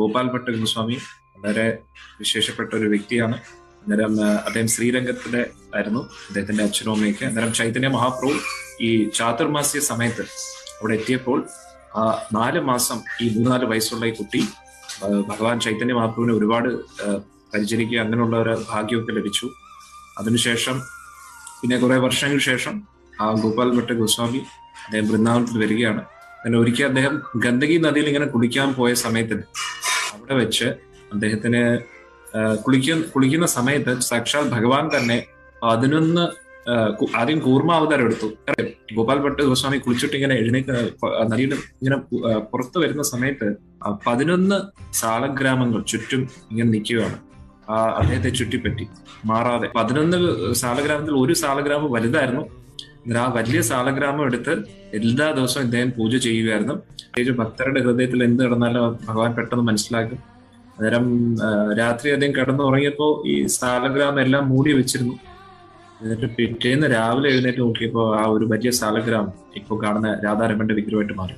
ഗോപാൽ ഭട്ട് ഗുരുസ്വാമി വളരെ വിശേഷപ്പെട്ട ഒരു വ്യക്തിയാണ്. അന്നേരം അദ്ദേഹം ശ്രീരംഗത്തിന്റെ ആയിരുന്നു. അദ്ദേഹത്തിന്റെ അച്ഛനും അമ്മയൊക്കെ. അന്നേരം ചൈതന്യ മഹാപ്രഭു ഈ ചാതുർമാസ്യ സമയത്ത് അവിടെ എത്തിയപ്പോൾ ആ നാല് മാസം ഈ മൂന്നാൽ വയസ്സുള്ള ഈ കുട്ടി ഭഗവാൻ ചൈതന്യ മഹാപ്രഭുവിനെ ഒരുപാട് പരിചരിക്കുക അങ്ങനെയുള്ള ഒരു ഭാഗ്യമൊക്കെ ലഭിച്ചു. അതിനുശേഷം പിന്നെ കുറെ വർഷങ്ങൾക്ക് ശേഷം ആ ഗോപാൽ ഭട്ട് ഗോസ്വാമി അദ്ദേഹം വൃന്ദാവനത്തിൽ വരികയാണ്. അങ്ങനെ ഒരിക്കൽ അദ്ദേഹം ഗന്ദകി നദിയിൽ ഇങ്ങനെ കുളിക്കാൻ പോയ സമയത്ത് അവിടെ വെച്ച് അദ്ദേഹത്തിന് കുളിക്കുന്ന കുളിക്കുന്ന സമയത്ത് സാക്ഷാൽ ഭഗവാൻ തന്നെ പതിനൊന്ന് ആദ്യം കൂർമ്മ അവതാരം എടുത്തു. ഗോപാൽ ഭട്ട് ഗോസ്വാമി കുളിച്ചിട്ട് ഇങ്ങനെ എഴുന്നേക്ക് നദിയുടെ ഇങ്ങനെ പുറത്തു വരുന്ന സമയത്ത് പതിനൊന്ന് സാലഗ്രാമങ്ങൾ ചുറ്റും ഇങ്ങനെ നിൽക്കുകയാണ്. അദ്ദേഹത്തെ ചുറ്റിപ്പറ്റി. മാറാതെ. പതിനൊന്ന് സാലഗ്രാമത്തിൽ ഒരു സാലഗ്രാമം വലുതായിരുന്നു. ആ വലിയ സാലഗ്രാമം എടുത്ത് എല്ലാ ദിവസവും ഇദ്ദേഹം പൂജ ചെയ്യുകയായിരുന്നു. പ്രത്യേകിച്ച് ഭക്തരുടെ ഹൃദയത്തിൽ എന്ത് കിടന്നാലും ഭഗവാൻ പെട്ടെന്ന് മനസ്സിലാക്കും. അന്നേരം രാത്രി അദ്ദേഹം കിടന്നുറങ്ങിയപ്പോ ഈ സാലഗ്രാമം എല്ലാം മൂടി വെച്ചിരുന്നു. എന്നിട്ട് പിറ്റേന്ന് രാവിലെ എഴുന്നേറ്റ് നോക്കിയപ്പോൾ ആ ഒരു വലിയ സാലഗ്രാമം ഇപ്പോൾ കാണുന്ന രാധാരമന്റെ വിഗ്രഹമായിട്ട് മാറി.